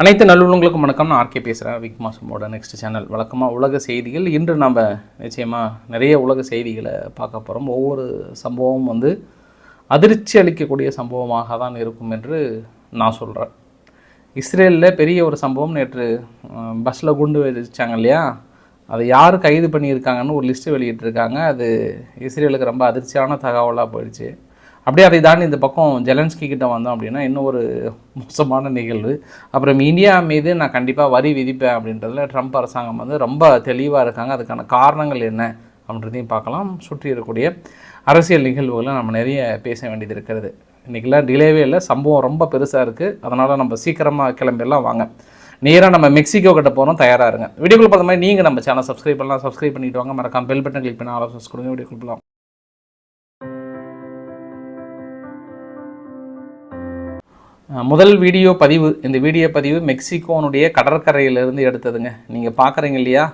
அனைத்து நல்லுள்ளங்களுக்கும் வணக்கம். நான் ஆர்கே பேசுகிறேன் விக் மாசமோட நெக்ஸ்ட் சேனல் வழக்கமாக உலக செய்திகள். இன்று நம்ம நிச்சயமாக நிறைய உலக செய்திகளை பார்க்க போகிறோம் ஒவ்வொரு சம்பவமும் வந்து அதிர்ச்சி அளிக்கக்கூடிய சம்பவமாக தான் இருக்கும் என்று நான் சொல்கிறேன் இஸ்ரேலில் பெரிய ஒரு சம்பவம். நேற்று பஸ்ஸில் குண்டு வச்சாங்க இல்லையா? அதை யார் கைது பண்ணியிருக்காங்கன்னு ஒரு லிஸ்ட்டு வெளியிட்டிருக்காங்க. அது இஸ்ரேலுக்கு ரொம்ப அதிர்ச்சியான தகவலாக போயிடுச்சு. அப்படியே அதை தாண்டி இந்த பக்கம் ஜெலன்ஸ்கி கிட்ட வந்தோம் அப்படின்னா இன்னும் ஒரு மோசமான நிகழ்வு. அப்புறம் இந்தியா மீது நான் கண்டிப்பாக வரி விதிப்பேன் அப்படின்றதுல ட்ரம்ப் அரசாங்கம் வந்து ரொம்ப தெளிவாக இருக்காங்க. அதுக்கான காரணங்கள் என்ன அப்படின்றதையும் பார்க்கலாம். சுற்றி இருக்கக்கூடிய அரசியல் நிகழ்வுகளை நம்ம நிறைய பேச வேண்டியது இருக்கிறது இன்றைக்கெல்லாம் டிலேவே இல்லை. சம்பவம் ரொம்ப பெருசாக இருக்குது அதனால் நம்ம சீக்கிரமாக கிளம்பிடலாம். வாங்க. நேராக நம்ம மெக்சிகோ கிட்ட போகிறோம் தயாராக இருங்க. வீடியோக்குள் பார்த்த மாதிரி நீங்கள் நம்ம சேனல் சப்ஸ்கிரைப் பண்ணலாம். சப்ஸ்கிரைப் பண்ணிவிட்டு வாங்க. மறக்காம பெல் பட்டன் கிளிக் பண்ணி ஆலோசனை கொடுங்க. வீடியோக்குள் போகலாம் முதல் வீடியோ பதிவு இந்த வீடியோ பதிவு மெக்சிகோனுடைய கடற்கரையிலிருந்து எடுத்ததுங்க. நீங்கள் பார்க்குறீங்க இல்லையா?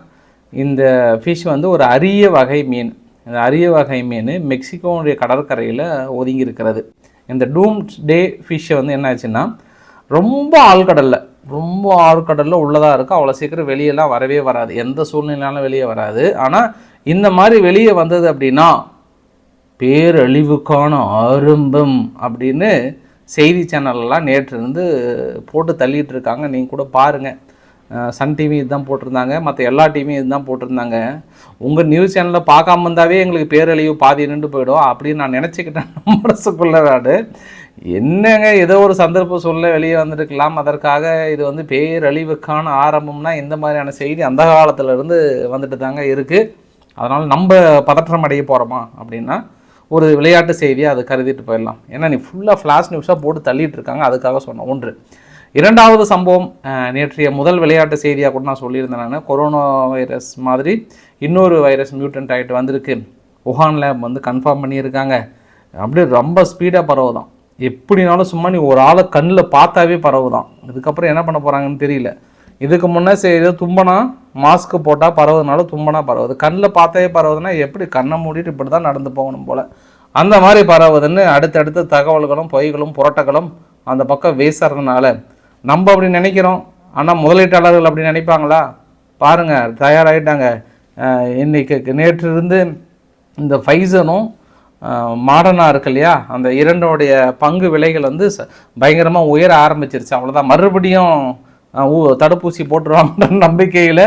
இந்த ஃபிஷ் வந்து ஒரு அரிய வகை மீன். இந்த அரிய வகை மீன் மெக்சிகோனுடைய கடற்கரையில் ஒதுங்கி இருக்கிறது இந்த டூம் டே ஃபிஷ்ஷை வந்து என்ன ஆச்சுன்னா ரொம்ப ஆழ்கடலில் ரொம்ப ஆழ்கடலில் உள்ளதாக இருக்கும் அவ்வளோ சீக்கிரம் வெளியெல்லாம் வரவே வராது. எந்த சூழ்நிலையாலும் வெளியே வராது. ஆனால் இந்த மாதிரி வெளியே வந்தது அப்படின்னா பேரழிவுக்கான ஆரம்பம் அப்படின்னு செய்தி சேனல்லாம் நேற்று இருந்து போட்டு தள்ளிட்டு இருக்காங்க நீங்கள் கூட பாருங்கள் சன் டிவி இதுதான் போட்டிருந்தாங்க. மற்ற எல்லா டிவியும் இதுதான் போட்டிருந்தாங்க. உங்கள் நியூஸ் சேனலில் பார்க்காம இருந்தாவே எங்களுக்கு பேரழிவு பாதி நின்று போயிடும். அப்படின்னு நான் நினச்சிக்கிட்டேன். மனசுக்குள்ள நான். என்னங்க ஏதோ ஒரு சந்தர்ப்ப சூழ்நிலை வெளியே வந்திருக்கலாம். அதற்காக இது வந்து பேரழிவுக்கான ஆரம்பம்னா இந்த மாதிரியான செய்தி அந்த காலத்துல இருந்து வந்துட்டு தாங்க இருக்குது அதனால் நம்ம பதற்றம் அடைய போகிறோமா அப்படின்னா ஒரு விளையாட்டு செய்தியை அதை கருதிட்டு போயிடலாம். ஏன்னா நீ ஃபுல்லாக ஃப்ளாஷ் நியூஸாக போட்டு தள்ளிட்டு இருக்காங்க. அதுக்காக சொன்னேன் ஒன்று. இரண்டாவது சம்பவம் நேற்றைய முதல் விளையாட்டு செய்தியாக கூட நான் சொல்லியிருந்தேன் நான். கொரோனா வைரஸ் மாதிரி இன்னொரு வைரஸ் மியூட்டன்ட் ஆகிட்டு வந்திருக்கு. உஹான் லேப் வந்து கன்ஃபார்ம் பண்ணியிருக்காங்க. அப்படியே ரொம்ப ஸ்பீடாக பரவுதான். எப்படினாலும் சும்மா நீ ஒரு ஆளை கண்ணில் பார்த்தாவே பரவுதான். இதுக்கப்புறம் என்ன பண்ண போகிறாங்கன்னு தெரியல. இதுக்கு முன்னே சரி ஏதோ தும்பனா மாஸ்க் போட்டால் பரவுதுனால தும்பனா பரவுது. கண்ணில் பார்த்தே பரவுதுன்னா எப்படி? கண்ணை மூடிட்டு இப்படி தான் நடந்து போகணும் போல். அந்த மாதிரி பரவுதுன்னு அடுத்தடுத்து தகவல்களும் பொய்களும் புரட்டங்களும் அந்த பக்கம் வீசுறதுனால நம்ம அப்படி நினைக்கிறோம். ஆனால் முதலீட்டாளர்கள் அப்படி நினைப்பாங்களா? பாருங்கள் தயாராகிட்டாங்க இன்றைக்கி நேற்றிருந்து நேற்று இருந்து இந்த ஃபைசனும் மாடனாக இருக்கு இல்லையா? அந்த இரண்டோடைய பங்கு விலைகள் வந்து பயங்கரமாக உயர ஆரம்பிச்சிருச்சு. அவ்வளோதான் மறுபடியும் தடுப்பூசி போட்டுருவாங்கன்ற நம்பிக்கையில்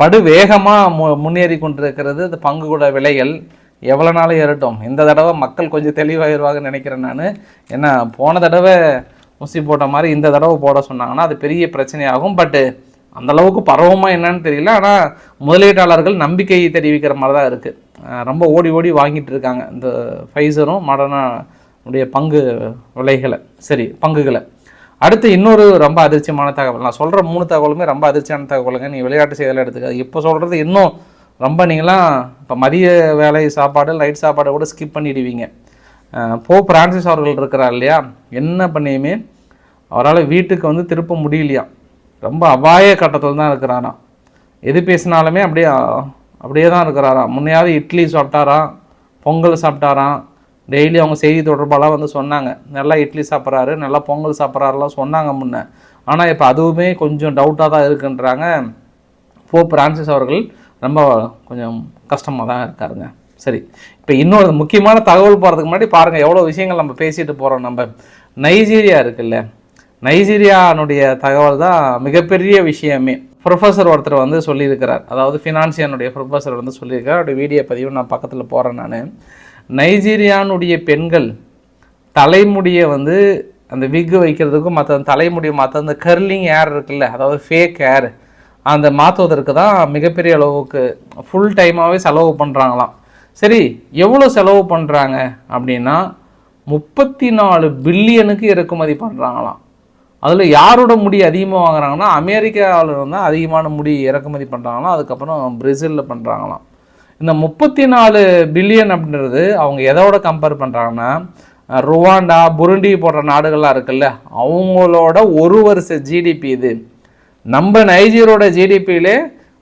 படு வேகமாக மு முன்னேறி கொண்டிருக்கிறது. இந்த கூட விலைகள் எவ்வளோ நாளும் ஏறட்டும். இந்த தடவை மக்கள் கொஞ்சம் தெளிவாகிடுவாங்கன்னு நினைக்கிறேன் நான். ஏன்னா போன தடவை ஊசி போட்ட மாதிரி இந்த தடவை போட சொன்னாங்கன்னா அது பெரிய பிரச்சனையாகும். பட்டு அந்த அளவுக்கு என்னன்னு தெரியல. ஆனால் முதலீட்டாளர்கள் நம்பிக்கையை தெரிவிக்கிற மாதிரி தான் இருக்குது ரொம்ப ஓடி ஓடி வாங்கிட்டு இருக்காங்க. இந்த ஃபைசரும் மாடர்னா உடைய பங்கு விலைகளை சரி பங்குகளை. அடுத்து இன்னொரு ரொம்ப அதிர்ச்சியமான தகவல். நான் சொல்கிற மூணு தகவலுமே ரொம்ப அதிர்ச்சியான தகவலுங்க. நீ விளையாட்டு செய்தியில் எடுத்துக்க இப்போ சொல்கிறது இன்னும் ரொம்ப நீங்களாம் இப்போ மதிய வேலை சாப்பாடு லைட் சாப்பாடை கூட ஸ்கிப் பண்ணிடுவீங்க. போ பிரான்சிஸ் அவர்கள் இருக்கிறார் இல்லையா? என்ன பண்ணியுமே அவரால் வீட்டுக்கு வந்து திருப்ப முடியலையா? ரொம்ப அபாய கட்டத்தில் தான் இருக்கிறாராம் எது பேசினாலுமே அப்படியே அப்படியே தான் இருக்கிறாராம் முன்னையாவது இட்லி சாப்பிட்டாராம் பொங்கல் சாப்பிட்டாராம் டெய்லி அவங்க செய்தி தொடர்பாலாம் வந்து சொன்னாங்க. நல்லா இட்லி சாப்பிட்றாரு நல்லா பொங்கல் சாப்பிட்றாருலாம் சொன்னாங்க முன்னே. ஆனால் இப்போ அதுவுமே கொஞ்சம் டவுட்டாக தான் இருக்குன்றாங்க. போ பிரான்சிஸ் அவர்கள் ரொம்ப கொஞ்சம் கஷ்டமாக தான் இருக்காருங்க. சரி இப்போ இன்னொரு முக்கியமான தகவல் போகிறதுக்கு முன்னாடி பாருங்கள் எவ்வளோ விஷயங்கள் நம்ம பேசிட்டு போகிறோம் நம்ம. நைஜீரியா இருக்குல்ல நைஜீரியானுடைய தகவல் தான் மிகப்பெரிய விஷயமே. ப்ரொஃபஸர் ஒருத்தர் வந்து சொல்லியிருக்கிறார். அதாவது ஃபினான்சியனுடைய ப்ரொஃபஸர் வந்து சொல்லியிருக்கிறார். அவருடைய வீடியோ பதிவு நான் பக்கத்தில் போகிறேன் நான். நைஜீரியானுடைய பெண்கள் தலைமுடியை வந்து அந்த விக்கு வைக்கிறதுக்கும் மற்ற தலைமுடியை மற்ற அந்த கர்லிங் ஏர் இருக்குல்ல அதாவது ஃபேக் ஏர் அந்த மாற்றுவதற்கு தான் மிகப்பெரிய அளவுக்கு ஃபுல் டைமாகவே செலவு பண்ணுறாங்களாம் சரி எவ்வளோ செலவு பண்ணுறாங்க அப்படின்னா முப்பத்தி நாலு பில்லியனுக்கு இறக்குமதி பண்ணுறாங்களாம் அதில் யாரோட முடி அதிகமாக வாங்குறாங்கன்னா அமெரிக்காவில் தான் அதிகமான முடி இறக்குமதி பண்ணுறாங்களாம் அதுக்கப்புறம் பிரேசிலில் பண்ணுறாங்களாம் இந்த முப்பத்தி நாலு பில்லியன் அப்படின்றது அவங்க எதோட கம்பேர் பண்ணுறாங்கன்னா ருவாண்டா புருண்டி போன்ற நாடுகள்லாம் இருக்குல்ல அவங்களோட ஒரு வருஷ ஜிடிபி இது. நம்ம நைஜீரியோட ஜிடிபியிலே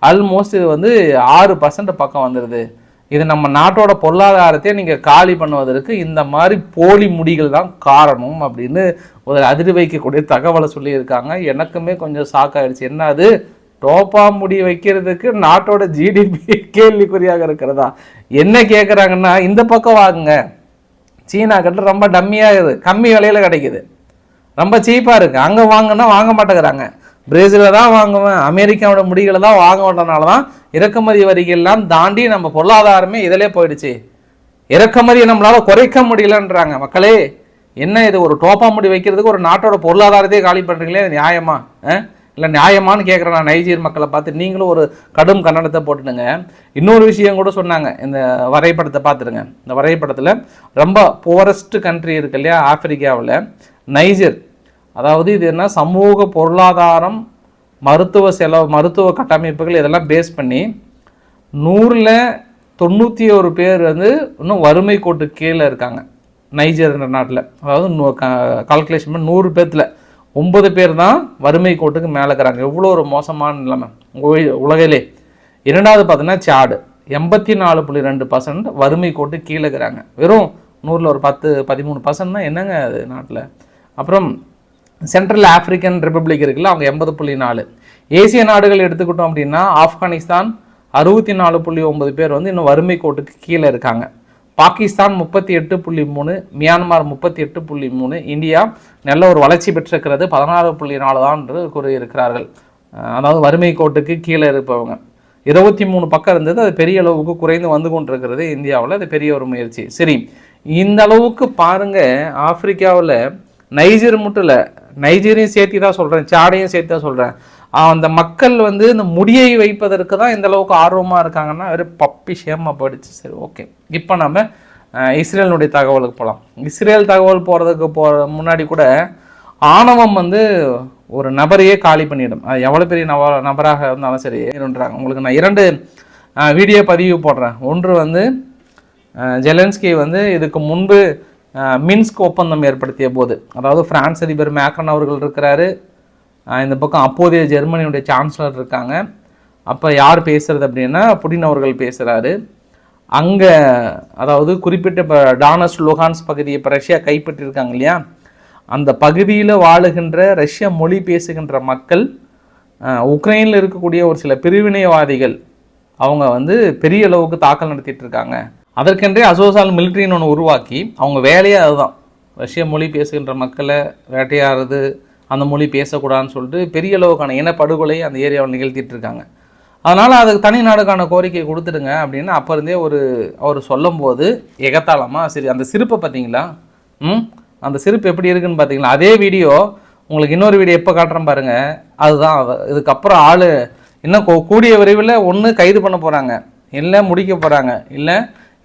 ஆல்மோஸ்ட் இது வந்து ஆறு பர்சன்ட் பக்கம் வந்துடுது இது நம்ம நாட்டோட பொருளாதாரத்தை நீங்கள் காலி பண்ணுவதற்கு இந்த மாதிரி போலி முடிகள் தான் காரணம் அப்படின்னு ஒரு அதிர்வைக்கக்கூடிய தகவலை சொல்லியிருக்காங்க. எனக்குமே கொஞ்சம் ஷாக் ஆகிடுச்சு என்ன அது? டோப்பா முடி வைக்கிறதுக்கு நாட்டோட ஜிடிபி கேள்விக்குறியாக இருக்கிறதா? என்ன கேட்குறாங்கன்னா இந்த பக்கம் வாங்குங்க. சீனா கிட்ட ரொம்ப டம்மியாக இருக்குது. கம்மி விலையில் கிடைக்குது. ரொம்ப சீப்பாக இருக்குது அங்கே வாங்கினா வாங்க மாட்டேங்கிறாங்க. பிரேசிலில் தான் வாங்குவேன். அமெரிக்காவோட முடிகளை தான் வாங்க தான் இறக்குமதி வரிகள்லாம் தாண்டி நம்ம பொருளாதாரமே இதிலே போயிடுச்சு. இறக்குமதியை நம்மளால குறைக்க முடியலன்றாங்க. மக்களே என்ன இது? ஒரு டோப்பா முடி வைக்கிறதுக்கு ஒரு நாட்டோட பொருளாதாரத்தையே காலி பண்ணுறீங்களே இது நியாயமா? இல்லை நியாயமான்னு கேட்குறேன் நான் நைஜீர் மக்களை பார்த்து. நீங்களும் ஒரு கடும் கன்னடத்தை போட்டுடுங்க. இன்னொரு விஷயம் கூட சொன்னாங்க. இந்த வரைபடத்தை பார்த்துருங்க இந்த வரைபடத்தில் ரொம்ப புவரஸ்ட் கண்ட்ரி இருக்கு இல்லையா ஆப்பிரிக்காவில். நைஜர். அதாவது இது என்ன? சமூக பொருளாதாரம் மருத்துவ செலவு மருத்துவ கட்டமைப்புகள் இதெல்லாம் பேஸ் பண்ணி நூறில் தொண்ணூற்றி ஒரு பேர் வந்து இன்னும் வறுமை கோட்டு கீழே இருக்காங்க. நைஜர்ன்ற நாட்டில். அதாவது கால்குலேஷன் பண்ணி நூறு பேர்த்தில் ஒன்பது பேர் தான் வறுமை கோட்டுக்கு மேலே இருக்கிறாங்க. எவ்வளோ ஒரு மோசமான நிலைமை. உலக- உலகிலே. இரண்டாவது பார்த்தீங்கன்னா சாடு. எண்பத்தி நாலு புள்ளி ரெண்டு பர்சன்ட் வறுமை கோட்டு கீழே இருக்கிறாங்க. வெறும் நூறில் ஒரு பத்து பதிமூணு பர்சன்ட்னா என்னங்க அது நாட்டில்? அப்புறம் சென்ட்ரல் ஆப்பிரிக்கன் ரிப்பப்ளிக் இருக்குல்ல அவங்க எண்பது புள்ளி நாலு. ஏசிய நாடுகள் எடுத்துக்கிட்டோம் அப்படின்னா ஆப்கானிஸ்தான் அறுபத்தி நாலு புள்ளி ஒன்பது பேர் வந்து இன்னும் வறுமை கோட்டுக்கு கீழே இருக்காங்க. பாகிஸ்தான் முப்பத்தி எட்டு புள்ளி மூணு மியான்மார் முப்பத்தி எட்டு புள்ளி மூணு இந்தியா நல்ல ஒரு வளர்ச்சி பெற்றிருக்கிறது. பதினாறு புள்ளி நாலு தான் என்று கூறியிருக்கிறார்கள் அதாவது வறுமை கோட்டுக்கு கீழே இருப்பவங்க. இருபத்தி மூணு பக்கம் இருந்தது அது பெரிய அளவுக்கு குறைந்து வந்து கொண்டிருக்கிறது இந்தியாவில். அது பெரிய ஒரு முயற்சி. சரி இந்த அளவுக்கு பாருங்கள் ஆப்பிரிக்காவில் நைஜர் மட்டும் இல்லை நைஜீரியும் சேர்த்து தான் சொல்கிறேன் சாடையும் சேர்த்து தான் சொல்கிறேன் அந்த மக்கள் வந்து இந்த முடியை வைப்பதற்கு தான் இந்த அளவுக்கு ஆர்வமாக இருக்காங்கன்னா ஒரு பப்பி ஷேமாக போயிடுச்சு. சரி ஓகே. இப்போ நம்ம இஸ்ரேலினுடைய தகவலுக்கு போகலாம் இஸ்ரேல் தகவல் போகிறதுக்கு போகிற முன்னாடி கூட ஆணவம் வந்து ஒரு நபரையே காலி பண்ணிடும். அது எவ்வளோ பெரிய நப நபராக இருந்தாலும் சரி இருன்றாங்க. உங்களுக்கு நான் இரண்டு வீடியோ பதிவு போடுறேன். ஒன்று வந்து ஜெலன்ஸ்கி வந்து இதுக்கு முன்பு மின்ஸ்க் ஒப்பந்தம் ஏற்படுத்திய போது அதாவது பிரான்ஸ் அதிபர் மேக்ரன் அவர்கள் இருக்கிறாரு. இந்த பக்கம் அப்போதைய ஜெர்மனியுடைய சான்சலர் இருக்காங்க. அப்போ யார் பேசுகிறது அப்படின்னா புடின் அவர்கள் பேசுகிறாரு அங்கே அதாவது குறிப்பிட்ட இப்போ டானஸ் லுகான்ஸ் பகுதியை இப்போ ரஷ்யா கைப்பற்றியிருக்காங்க இல்லையா? அந்த பகுதியில் வாழுகின்ற ரஷ்ய மொழி பேசுகின்ற மக்கள் உக்ரைனில் இருக்கக்கூடிய ஒரு சில பிரிவினைவாதிகள் அவங்க வந்து பெரிய அளவுக்கு தாக்கல் நடத்திட்டு இருக்காங்க அதற்கென்றே அசோசால் மிலிட்ரின்னு ஒன்று உருவாக்கி அவங்க வேலையே அதுதான். ரஷ்ய மொழி பேசுகின்ற மக்களை வேட்டையாடுறது அந்த மொழி பேசக்கூடாதுன்னு சொல்லிட்டு பெரிய அளவுக்கான இனப்படுகொலை அந்த ஏரியாவில் நிகழ்த்திட்டு இருக்காங்க அதனால் அதுக்கு தனி நாடுக்கான கோரிக்கை கொடுத்துடுங்க அப்படின்னு அப்போ இருந்தே ஒரு அவர் சொல்லும்போது எகத்தாளமாக சரி அந்த சிரிப்பை பார்த்தீங்களா? ம்? அந்த சிரிப்பு எப்படி இருக்குன்னு பார்த்தீங்களா? அதே வீடியோ உங்களுக்கு இன்னொரு வீடியோ எப்போ காட்டுறேன் பாருங்கள் அதுதான் இதுக்கப்புறம் ஆள் இன்னும் கூடிய விரைவில் ஒன்று கைது பண்ண போகிறாங்க இல்லை முடிக்க போகிறாங்க இல்லை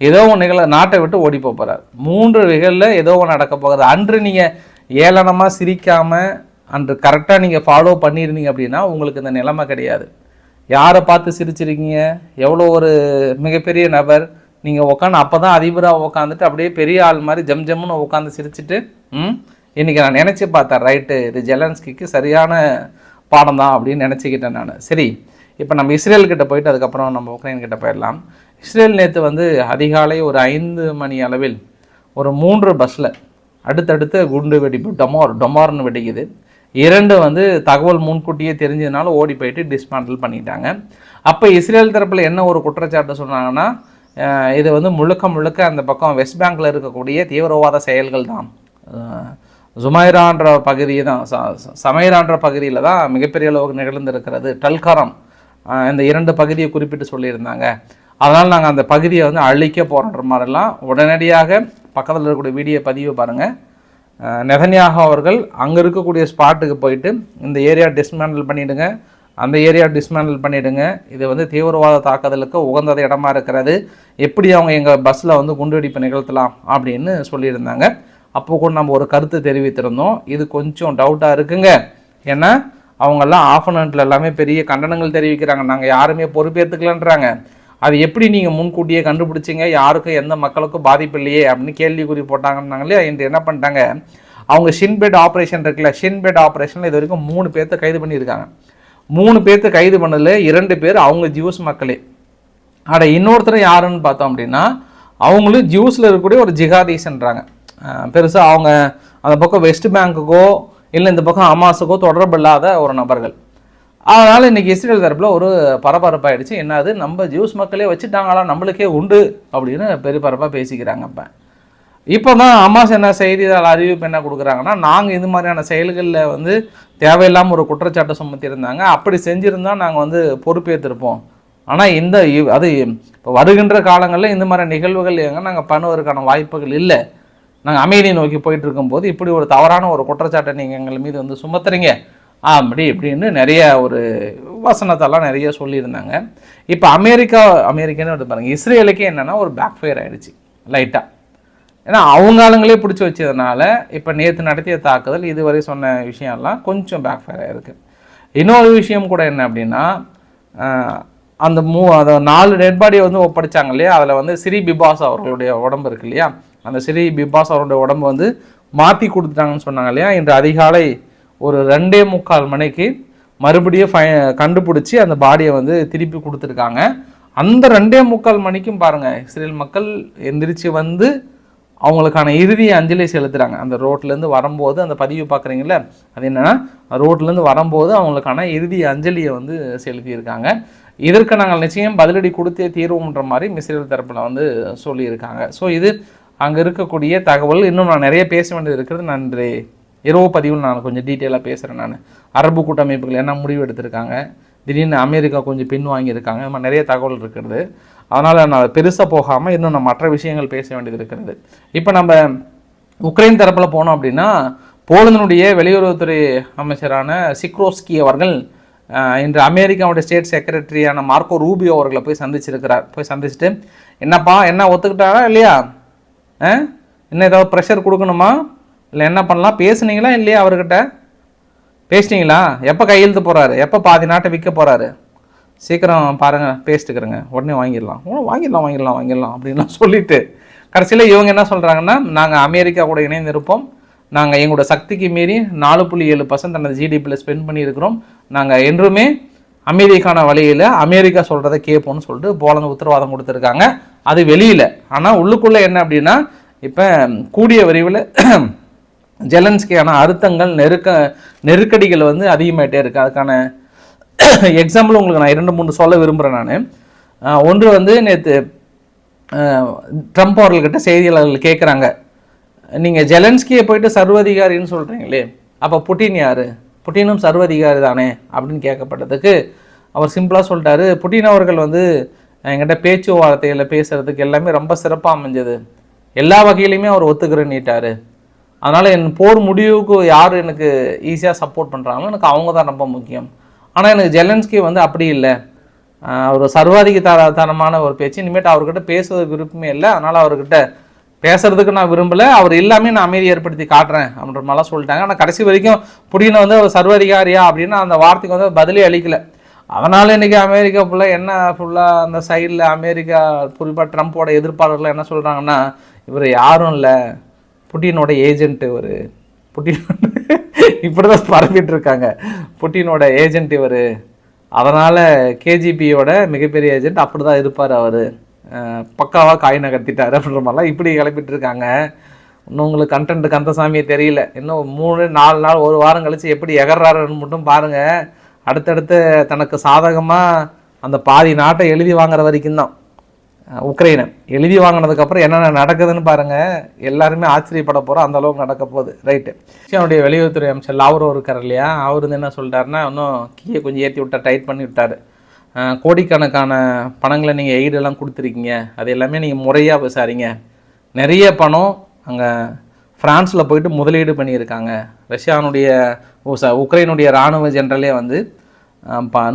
ஏதோ ஒன்று நிகழ நாட்டை விட்டு ஓடி போக போகிறார் மூன்று நிகழில் ஏதோ ஒன்று நடக்க போகிறது அன்று நீங்கள் ஏளனமாக சிரிக்காமல் அன்று கரெக்டாக நீங்கள் ஃபாலோ பண்ணியிருந்தீங்க அப்படின்னா உங்களுக்கு இந்த நிலைமை கிடையாது. யாரை பார்த்து சிரிச்சிருக்கீங்க? எவ்வளோ ஒரு மிகப்பெரிய நபர். நீங்கள் உட்காந்து அப்போ தான் அதிபராக உட்காந்துட்டு அப்படியே பெரிய ஆள் மாதிரி ஜம் ஜம்னு உட்காந்து சிரிச்சிட்டு ம் இன்றைக்கி நான் நினச்சி பார்த்தேன் ரைட்டு இது ஜெலன்ஸ்கிக்கு சரியான பாடம் தான் அப்படின்னு நினச்சிக்கிட்டேன் நான். சரி இப்போ நம்ம இஸ்ரேல்கிட்ட போயிட்டு அதுக்கப்புறம் நம்ம உக்ரைன் கிட்ட போயிடலாம். இஸ்ரேல் நேற்று வந்து அதிகாலை ஒரு ஐந்து மணி அளவில் ஒரு மூன்று பஸ்ஸில் அடுத்தடுத்து குண்டு வெடிப்பு டொமார் டொமார்னு வெடிக்குது. இரண்டு வந்து தகவல் முன்கூட்டியே தெரிஞ்சதுனால ஓடி போயிட்டு டிஸ்மேண்டில் பண்ணிட்டாங்க. அப்போ இஸ்ரேல் தரப்பில் என்ன ஒரு குற்றச்சாட்டு சொன்னாங்கன்னா இது வந்து முழுக்க முழுக்க அந்த பக்கம் வெஸ்ட் பேங்கில் இருக்கக்கூடிய தீவிரவாத செயல்கள் தான். ஜுமைரான்ற பகுதியை தான் ச- ச- சமைரான்ற பகுதியில் தான் மிகப்பெரிய அளவுக்கு நிகழ்ந்திருக்கிறது. டல்கரம் இந்த இரண்டு பகுதியை குறிப்பிட்டு சொல்லியிருந்தாங்க. அதனால் நாங்கள் அந்த பகுதியை வந்து அழிக்க போகிறோன்ற மாதிரிலாம் உடனடியாக பக்கத்தில் இருக்கக்கூடிய வீடியோ பதிவு பாருங்கள் நெதன்யாகோ அவர்கள் அங்கே இருக்கக்கூடிய ஸ்பாட்டுக்கு போயிட்டு இந்த ஏரியா டிஸ்மேண்டில் பண்ணிவிடுங்க அந்த ஏரியா டிஸ்மேண்டில் பண்ணிவிடுங்க இது வந்து தீவிரவாத தாக்குதலுக்கு உகந்தது இடமா இருக்கிறது. எப்படி அவங்க எங்கள் பஸ்ஸில் வந்து குண்டுவெடிப்பு நிகழ்த்தலாம் அப்படின்னு சொல்லியிருந்தாங்க. அப்போ கூட நம்ம ஒரு கருத்து தெரிவித்திருந்தோம். இது கொஞ்சம் டவுட்டாக இருக்குங்க. ஏன்னா அவங்கெல்லாம் ஆஃபனண்ட்டில் எல்லாமே பெரிய கண்டனங்கள் தெரிவிக்கிறாங்க. நாங்கள் யாருமே பொறுப்பேற்றுக்கலன்றாங்க அது எப்படி நீங்கள் முன்கூட்டியே கண்டுபிடிச்சிங்க? யாருக்கும் எந்த மக்களுக்கும் பாதிப்பு இல்லையே அப்படின்னு கேள்விக்குறி போட்டாங்கன்னாங்களே இன்று என்ன பண்ணிட்டாங்க? அவங்க ஷின்பெட் ஆப்ரேஷன் இருக்குல்ல ஷின்பெட் ஆப்ரேஷனில் இது வரைக்கும் மூணு பேர்த்த கைது பண்ணியிருக்காங்க. மூணு பேர்த்த கைது பண்ணதில் இரண்டு பேர் அவங்க ஜூஸ் மக்களே. அட இன்னொருத்தர் யாருன்னு பார்த்தோம் அப்படின்னா அவங்களும் ஜூஸில் இருக்கக்கூடிய ஒரு ஜிகாதீஸ்ன்றாங்க பெருசாக அவங்க அந்த பக்கம் வெஸ்ட் பேங்க்குக்கோ இல்லை இந்த பக்கம் அமாஸுக்கோ தொடர்பு இல்லாத ஒரு நபர்கள். அதனால் இன்னைக்கு இஸ்ரேல் தரப்பில் ஒரு பரபரப்பாயிடுச்சு. என்னது? நம்ம ஜூஸ் மக்களே வச்சுட்டாங்களா? நம்மளுக்கே உண்டு அப்படின்னு பெருபரப்பாக பேசிக்கிறாங்க இப்போ இப்போ தான் அம்மாஸ் என்ன செய்தியால் அறிவிப்பு என்ன கொடுக்குறாங்கன்னா நாங்கள் இது மாதிரியான செயல்களில் வந்து தேவையில்லாமல் ஒரு குற்றச்சாட்டை சுமத்தியிருந்தாங்க. அப்படி செஞ்சுருந்தா நாங்கள் வந்து பொறுப்பேற்றிருப்போம் ஆனால் இந்த அது இப்போ வருகின்ற காலங்களில் இந்த மாதிரி நிகழ்வுகள் எங்க நாங்கள் பண்ணுவதற்கான வாய்ப்புகள் இல்லை. நாங்கள் அமைதியை நோக்கி போயிட்டு இருக்கும்போது இப்படி ஒரு தவறான ஒரு குற்றச்சாட்டை நீங்கள் எங்கள் மீது வந்து சுமத்துறீங்க. அப்படி இப்படின்னு நிறைய ஒரு வசனத்தெல்லாம் நிறைய சொல்லியிருந்தாங்க. இப்போ அமெரிக்கா அமெரிக்கான்னு வந்து பாருங்கள் இஸ்ரேலுக்கே என்னென்னா ஒரு பேக் ஃபயர் ஆகிடுச்சு லைட்டாக ஏன்னா அவங்க ஆளுங்களே பிடிச்சி வச்சதுனால இப்போ நேற்று நடத்திய தாக்குதல் இதுவரை சொன்ன விஷயம்லாம் கொஞ்சம் பேக் ஃபயர் ஆகிருக்கு இன்னொரு விஷயம் கூட என்ன அப்படின்னா அந்த மூ அந்த நாலு டெட் பாடியை வந்து ஒப்படைச்சாங்க இல்லையா? அதில் வந்து ஸ்ரீ பிபாஸ் அவர்களுடைய உடம்பு இருக்கு இல்லையா? அந்த ஸ்ரீ பிபாஸ் அவருடைய உடம்பு வந்து மாற்றி கொடுத்துட்டாங்கன்னு சொன்னாங்க இல்லையா? இன்று அதிகாலை ஒரு ரெண்டே முக்கால் மணிக்கு மறுபடியும் ஃபை கண்டுபிடிச்சி அந்த பாடியை வந்து திருப்பி கொடுத்துருக்காங்க. அந்த ரெண்டே முக்கால் மணிக்கும் பாருங்க இஸ்ரேல் மக்கள் எந்திரிச்சு வந்து அவங்களுக்கான இறுதி அஞ்சலி செலுத்துகிறாங்க அந்த ரோட்லேருந்து வரும்போது அந்த பதிவு பார்க்குறீங்கள அது என்னென்னா ரோட்லேருந்து வரும்போது அவங்களுக்கான இறுதி அஞ்சலியை வந்து செலுத்தியிருக்காங்க. இதற்கு நாங்கள் நிச்சயம் பதிலடி கொடுத்தே தீர்வோம்ன்ற மாதிரி மிஸ்ரேல் தரப்பில் வந்து சொல்லியிருக்காங்க. ஸோ இது அங்கே இருக்கக்கூடிய தகவல். இன்னும் நான் நிறைய பேச வேண்டியது இருக்கிறது. நன்றி. இரவு பதிவில் நான் கொஞ்சம் டீட்டெயிலாக பேசுகிறேன் நான். அரபு கூட்டமைப்புகள் என்ன முடிவு எடுத்திருக்காங்க? திடீர்னு அமெரிக்கா கொஞ்சம் பின் வாங்கியிருக்காங்க. நம்ம நிறைய தகவல் இருக்கிறது. அதனால் நான் பெருசாக போகாமல் இன்னும் நான் மற்ற விஷயங்கள் பேச வேண்டியது இருக்கிறது. இப்போ நம்ம உக்ரைன் தரப்பில் போனோம் அப்படின்னா போலந்தினுடைய வெளியுறவுத்துறை அமைச்சரான சிக்ரோஸ்கி அவர்கள் இன்று அமெரிக்காவுடைய ஸ்டேட் செக்ரட்டரியான மார்க்கோ ரூபியோ அவர்களை போய் சந்திச்சிருக்கிறார். போய் சந்திச்சுட்டு என்னப்பா என்ன ஒத்துக்கிட்டாரா இல்லையா? ஆ? இன்னும் ஏதாவது ப்ரெஷர் கொடுக்கணுமா? இல்லை என்ன பண்ணலாம்? பேசுனீங்களா இல்லையா அவர்கிட்ட? பேசிட்டீங்களா? எப்போ கையெழுத்து போகிறாரு எப்போ பாதி நாட்டை விற்க போகிறாரு சீக்கிரம் பாருங்கள் பேசிட்டுக்கிறேங்க. உடனே வாங்கிடலாம். வாங்கிடலாம் வாங்கிடலாம் வாங்கிடலாம் அப்படின்லாம் சொல்லிவிட்டு கடைசியில் இவங்க என்ன சொல்கிறாங்கன்னா நாங்கள் அமெரிக்கா கூட இணைந்து இருப்போம். நாங்கள் எங்களோட சக்திக்கு மீறி நாலு புள்ளி ஏழு பர்சன்ட் அந்த ஜிடிபியில் ஸ்பெண்ட் பண்ணியிருக்கிறோம். நாங்கள் என்றுமே அமெரிக்கான வழியில் அமெரிக்கா சொல்கிறத கேட்போம்னு சொல்லிட்டு போலந்து உத்தரவாதம் கொடுத்துருக்காங்க. அது வெளியில். ஆனால் உள்ளுக்குள்ளே என்ன அப்படின்னா இப்போ கூடிய விரைவில் ஜெலன்ஸ்கியான அழுத்தங்கள் நெருக்க நெருக்கடிகள் வந்து அதிகமாயிட்டே இருக்குது அதுக்கான எக்ஸாம்பிள் உங்களுக்கு நான் இரண்டு மூணு சொல்ல விரும்புகிறேன் நான். ஒன்று வந்து நேற்று ட்ரம்ப் அவர்கள்கிட்ட செய்தியாளர்கள் கேட்குறாங்க நீங்கள் ஜெலன்ஸ்கியை போயிட்டு சர்வதிகாரின்னு சொல்கிறீங்களே அப்போ புட்டின் யார்? புட்டினும் சர்வதிகாரி தானே அப்படின்னு கேட்கப்பட்டதுக்கு அவர் சிம்பிளாக சொல்லிட்டாரு. புட்டின் அவர்கள் வந்து என்கிட்ட பேச்சுவார்த்தையில் பேசுகிறதுக்கு எல்லாமே ரொம்ப சிறப்பாக அமைஞ்சது. எல்லா வகையிலையுமே அவர் ஒத்துக்கிறேன்னுட்டார் அதனால் என் போர் முடிவுக்கு யார் எனக்கு ஈஸியாக சப்போர்ட் பண்ணுறாங்களோ எனக்கு அவங்க தான் ரொம்ப முக்கியம். ஆனால் எனக்கு ஜெலன்ஸ்கி வந்து அப்படி இல்லை. அவர் சர்வாதிக தர தரமான ஒரு பேச்சு. இனிமேட்டு அவர்கிட்ட பேசுவதற்கு விருப்பமே இல்லை. அதனால் அவர்கிட்ட பேசுறதுக்கு நான் விரும்பலை. அவர் எல்லாமே நான் அமைதி ஏற்படுத்தி காட்டுறேன் அப்படின்ற மாதிரிலாம் சொல்லிட்டாங்க. ஆனால் கடைசி வரைக்கும் புடின வந்து அவர் சர்வாதிகாரியா அப்படின்னு அந்த வார்த்தைக்கு வந்து பதிலே அளிக்கல. அதனால் இன்றைக்கி அமெரிக்கா ஃபுல்லாக என்ன ஃபுல்லாக அந்த சைடில் அமெரிக்கா குறிப்பாக ட்ரம்ப்போட எதிர்ப்பாளர்கள் என்ன சொல்கிறாங்கன்னா இவர் யாரும் இல்லை. புட்டினோட ஏஜென்ட் ஒரு புட்டின் இப்படி தான் பரப்பிட்டு இருக்காங்க. புட்டினோட ஏஜென்ட் இவர். அதனால் கேஜிபியோட மிகப்பெரிய ஏஜென்ட் அப்படி தான் இருப்பார் அவர். பக்காவாக காய் கட்டிட்டார் அப்படின்ற மாதிரிலாம் இப்படி கிளப்பிட்டு இருக்காங்க. இன்னும் உங்களுக்கு கண்டென்ட் கந்தசாமியை தெரியல. இன்னும் மூணு நாலு நாள் ஒரு வாரம் கழித்து எப்படி எகர்றாருன்னு மட்டும் பாருங்கள் அடுத்தடுத்து தனக்கு சாதகமாக அந்த பாதி நாட்டை எழுதி வாங்குற வரைக்கும் தான் உக்ரைனை. எழுதி வாங்கினதுக்கப்புறம் என்னென்ன நடக்குதுன்னு பாருங்கள் எல்லாருமே ஆச்சரியப்பட போகிறோம் அந்த அளவுக்கு நடக்க போகுது. ரைட்டு ரஷ்யாவுடைய வெளியுறவுத்துறை அமைச்சர் லாவ்ரோ இருக்கார் இல்லையா? அவர் வந்து என்ன சொல்லிட்டாருன்னா இன்னும் கீயை கொஞ்சம் ஏற்றி விட்டா டைட் பண்ணி விட்டார். கோடிக்கணக்கான பணங்களை நீங்கள் எய்டெல்லாம் கொடுத்துருக்கீங்க. அது எல்லாமே நீங்கள் முறையாக விசாரிங்க. நிறைய பணம் அங்கே ஃப்ரான்ஸில் போயிட்டு முதலீடு பண்ணியிருக்காங்க. ரஷ்யானுடைய உக்ரைனுடைய இராணுவ ஜென்ரலே வந்து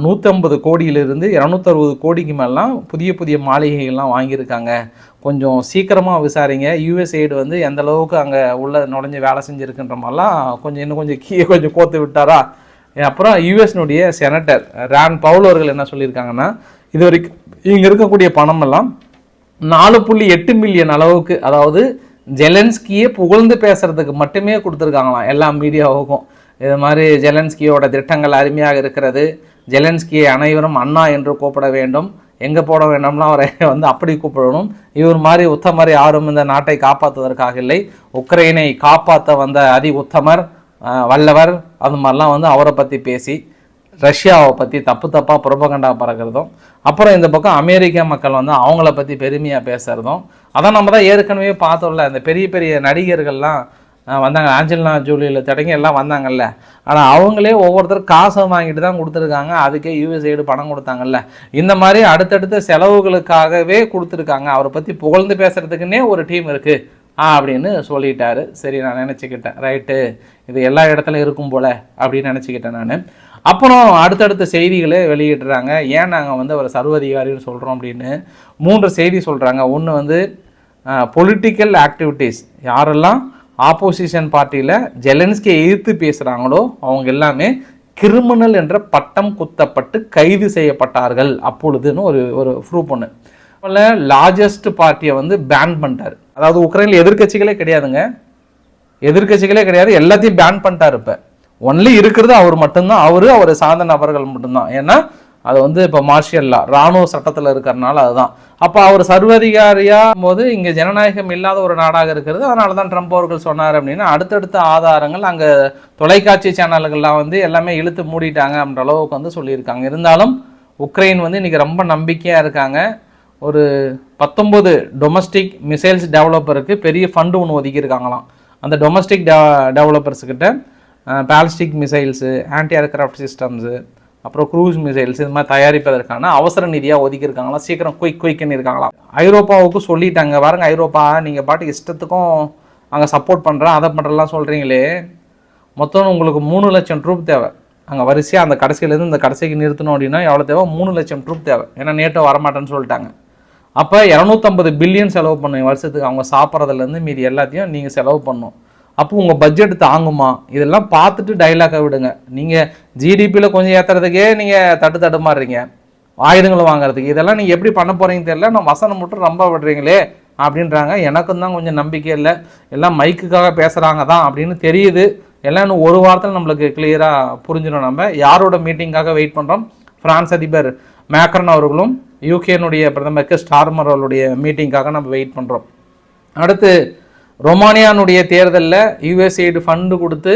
நூற்றம்பது கோடியிலிருந்து இரநூத்தறுபது கோடிக்கு மேலாம் புதிய புதிய மாளிகைகள்லாம் வாங்கியிருக்காங்க. கொஞ்சம் சீக்கிரமாக விசாரிங்க. யூஎஸ்ஐடு வந்து எந்த அளவுக்கு அங்கே உள்ள நுழைஞ்சு வேலை செஞ்சுருக்குன்ற மாதிரிலாம் கொஞ்சம் இன்னும் கொஞ்சம் கீழே கொஞ்சம் கோத்து விட்டாரா? அப்புறம் யூஎஸ்னுடைய செனட்டர் ரேன் பவுல் அவர்கள் என்ன சொல்லியிருக்காங்கன்னா இது வரைக்கும் இங்கே இருக்கக்கூடிய பணமெல்லாம் நாலு புள்ளி எட்டு மில்லியன் அளவுக்கு அதாவது ஜெலன்ஸ்கியே புகழ்ந்து பேசுகிறதுக்கு மட்டுமே கொடுத்துருக்காங்களாம் எல்லா மீடியாவுக்கும். இது மாதிரி ஜெலன்ஸ்கியோட திட்டங்கள் அருமையாக இருக்கிறது. ஜெலன்ஸ்கியை அனைவரும் அண்ணா என்று கூப்பிட வேண்டும். எங்கே போட வேண்டாம்னா அவரை வந்து அப்படி கூப்பிடணும். இவர் மாதிரி உத்தமர் யாரும் இந்த நாட்டை காப்பாற்றுவதற்காக இல்லை. உக்ரைனை காப்பாற்ற வந்த அதி உத்தமர் வல்லவர் அது மாதிரிலாம் வந்து அவரை பற்றி பேசி ரஷ்யாவை பற்றி தப்பு தப்பாக புறப்பகண்டா பறக்கிறதும் அப்புறம் இந்த பக்கம் அமெரிக்க மக்கள் வந்து அவங்கள பற்றி பெருமையாக பேசுகிறதும் அதை நம்ம தான் ஏற்கனவே பார்த்தோம்ல இந்த பெரிய பெரிய நடிகர்கள்லாம் வந்தாங்க. ஆஞ்சலினா ஜூலியில் தடங்கி எல்லாம் வந்தாங்கல்ல. ஆனால் அவங்களே ஒவ்வொருத்தரும் காசை வாங்கிட்டு தான் கொடுத்துருக்காங்க. அதுக்கே யூஎஸ்ஐடு பணம் கொடுத்தாங்கல்ல. இந்த மாதிரி அடுத்தடுத்த செலவுகளுக்காகவே கொடுத்துருக்காங்க. அவரை பற்றி புகழ்ந்து பேசுகிறதுக்குன்னே ஒரு டீம் இருக்குது ஆ அப்படின்னு சொல்லிட்டாரு. சரி நான் நினச்சிக்கிட்டேன். ரைட்டு. இது எல்லா இடத்துலையும் இருக்கும் போல அப்படின்னு நினச்சிக்கிட்டேன் நான். அப்புறம் அடுத்தடுத்த செய்திகளை வெளியிடுறாங்க. ஏன் நாங்கள் வந்து அவர் சர்வதிகாரின்னு சொல்கிறோம் அப்படின்னு மூன்று செய்தி சொல்கிறாங்க ஒன்று வந்து பொலிட்டிக்கல் ஆக்டிவிட்டீஸ் யாரெல்லாம் ஆப்போசிஷன் பார்ட்டியில் ஜெலன்ஸ்கியை எதிர்த்து பேசுகிறாங்களோ அவங்க எல்லாமே கிரிமினல் என்ற பட்டம் குத்தப்பட்டு கைது செய்யப்பட்டார்கள் அப்பொழுதுன்னு ஒரு ஒரு ப்ரூஃப் ஒன்று லார்ஜஸ்ட் பார்ட்டியை வந்து பேன் பண்ணிட்டார். அதாவது உக்ரைனில் எதிர்க்கட்சிகளே கிடையாதுங்க. எதிர்க்கட்சிகளே கிடையாது எல்லாத்தையும் பேன் பண்ணிட்டார் இப்போ. ஒன்லி இருக்கிறது அவர் மட்டும்தான். அவர் அவர் சார்ந்த நபர்கள் மட்டும்தான். ஏன்னா அது வந்து இப்போ மார்ஷியல் லா ராணுவ சட்டத்தில் இருக்கிறனால அதுதான். அப்போ அவர் சர்வதிகாரியாகும் போது இங்கே ஜனநாயகம் இல்லாத ஒரு நாடாக இருக்கிறது. அதனால தான் ட்ரம்ப் அவர்கள் சொன்னார் அப்படின்னா அடுத்தடுத்த ஆதாரங்கள் அங்கே தொலைக்காட்சி சேனல்கள்லாம் வந்து எல்லாமே இழுத்து மூடிட்டாங்க அப்படின்ற அளவுக்கு வந்து சொல்லியிருக்காங்க. இருந்தாலும் உக்ரைன் வந்து இன்றைக்கி ரொம்ப நம்பிக்கையாக இருக்காங்க. ஒரு பத்தொம்பது டொமஸ்டிக் மிசைல்ஸ் டெவலப்பருக்கு பெரிய ஃபண்டு ஒன்று ஒதுக்கியிருக்காங்களாம். அந்த டொமஸ்டிக் டெ டெவலப்பர்ஸ்கிட்ட ballistic missiles anti aircraft systems அப்புறம் க்ரூஸ் மிசைல்ஸ் இது மாதிரி தயாரிப்பதற்கான அவசர நிதியாக ஒதுக்கியிருக்காங்களாம் சீக்கிரம் குயிக் குயிக்குன்னு இருக்காங்களாம் ஐரோப்பாவுக்கு சொல்லிட்டாங்க. பாருங்க ஐரோப்பா நீங்கள் பாட்டுக்கு இஷ்டத்துக்கும் அங்கே சப்போர்ட் பண்ணுறேன் அதை பண்ணுறலாம் சொல்கிறீங்களே மொத்தம் உங்களுக்கு மூணு லட்சம் ட்ரூப் தேவை. அங்கே வரிசையாக அந்த கடைசியிலேருந்து இந்த கடைசிக்கு நிறுத்தணும் அப்படின்னா எவ்வளோ தேவை? மூணு லட்சம் ட்ரூப் தேவை. ஏன்னா நேட்டோ வரமாட்டேன்னு சொல்லிட்டாங்க. அப்போ இரநூத்தம்பது பில்லியன் செலவு பண்ணுவீங்க வருஷத்துக்கு. அவங்க சாப்பிட்றதுலேருந்து மீதி எல்லாத்தையும் நீங்கள் செலவு பண்ணணும் அப்போ உங்கள் பட்ஜெட் தாங்குமா? இதெல்லாம் பார்த்துட்டு டைலாக்கை விடுங்க. நீங்கள் ஜிடிபியில் கொஞ்சம் ஏற்றுறதுக்கே நீங்கள் தட்டு தடுமாறுறீங்க ஆயுதங்களை வாங்குறதுக்கு. இதெல்லாம் நீங்கள் எப்படி பண்ண போகிறீங்க தெரியல. நான் வசனம் மட்டும் ரொம்ப விடுறீங்களே அப்படின்றாங்க. எனக்கும் தான் கொஞ்சம் நம்பிக்கை இல்லை. எல்லாம் மைக்குக்காக பேசுகிறாங்க தான் அப்படின்னு தெரியுது. எல்லாம் இன்னும் ஒரு வாரத்தில் நம்மளுக்கு கிளியராக புரிஞ்சிடும் நம்ம. யாரோட மீட்டிங்காக வெயிட் பண்ணுறோம் ஃப்ரான்ஸ் அதிபர் மேக்ரன் அவர்களும் யூகேனுடைய பிரதமருக்கு ஸ்டார்மர் அவர்களுடைய மீட்டிங்காக நம்ம வெயிட் பண்ணுறோம் அடுத்து ரொமானியானுடைய தேர்தலில் யூஎஸ்ஐடு ஃபண்டு கொடுத்து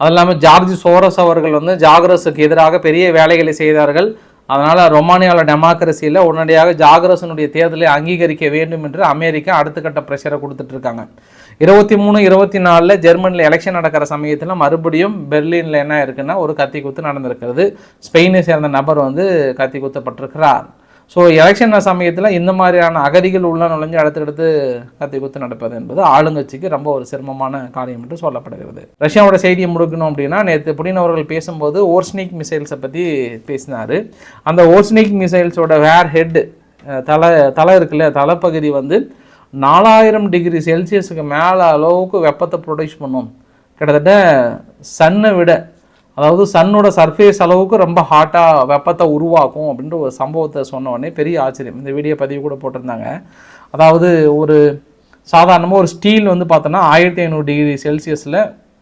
அது இல்லாமல் ஜார்ஜ் சோரஸ் அவர்கள் வந்து ஜாகரஸுக்கு எதிராக பெரிய வேலைகளை செய்தார்கள். அதனால் ரொமானியாவில் டெமோக்ரஸியில் உடனடியாக ஜாகரசனுடைய தேர்தலை அங்கீகரிக்க வேண்டும் என்று அமெரிக்கா அடுத்த கட்ட ப்ரெஷரை கொடுத்துட்டு இருக்காங்க. இருபத்தி மூணு இருபத்தி நாலில் ஜெர்மனியில் எலெக்ஷன் நடக்கிற சமயத்தில் மறுபடியும் பெர்லினில் என்ன இருக்குன்னா ஒரு கத்தி குத்து நடந்திருக்கிறது. ஸ்பெயினை சேர்ந்த நபர் வந்து கத்தி குத்தப்பட்டிருக்கிறார். ஸோ எலெக்ஷன் சமயத்தில் இந்த மாதிரியான அகதிகள் உள்ள நுழைஞ்சு அடுத்தடுத்து கத்தி குத்து நடப்பது என்பது ஆளுங்கட்சிக்கு ரொம்ப ஒரு சிரமமான காரியம் என்று சொல்லப்படுகிறது. ரஷ்யாவோட செய்தியை முடுக்கணும் அப்படின்னா நேற்று புடின் அவர்கள் பேசும்போது ஓர்ஸ்னிக் மிசைல்ஸை பற்றி பேசினார். அந்த ஓர்ஸ்னிக் மிசைல்ஸோட வேர் ஹெட் தலை தலை இருக்குல்ல தலைப்பகுதி வந்து நாலாயிரம் டிகிரி செல்சியஸுக்கு மேலே அளவுக்கு வெப்பத்தை ப்ரொடியூஸ் பண்ணும். கிட்டத்தட்ட சன்னை விட அதாவது சன்னோட சர்ஃபேஸ் அளவுக்கு ரொம்ப ஹாட்டாக வெப்பத்தை உருவாக்கும் அப்படின்ற ஒரு சம்பவத்தை சொன்ன பெரிய ஆச்சரியம். இந்த வீடியோ பதிவு கூட போட்டிருந்தாங்க. அதாவது ஒரு சாதாரணமாக ஒரு ஸ்டீல் வந்து பார்த்தோன்னா ஆயிரத்தி ஐநூறு டிகிரி செல்சியஸில்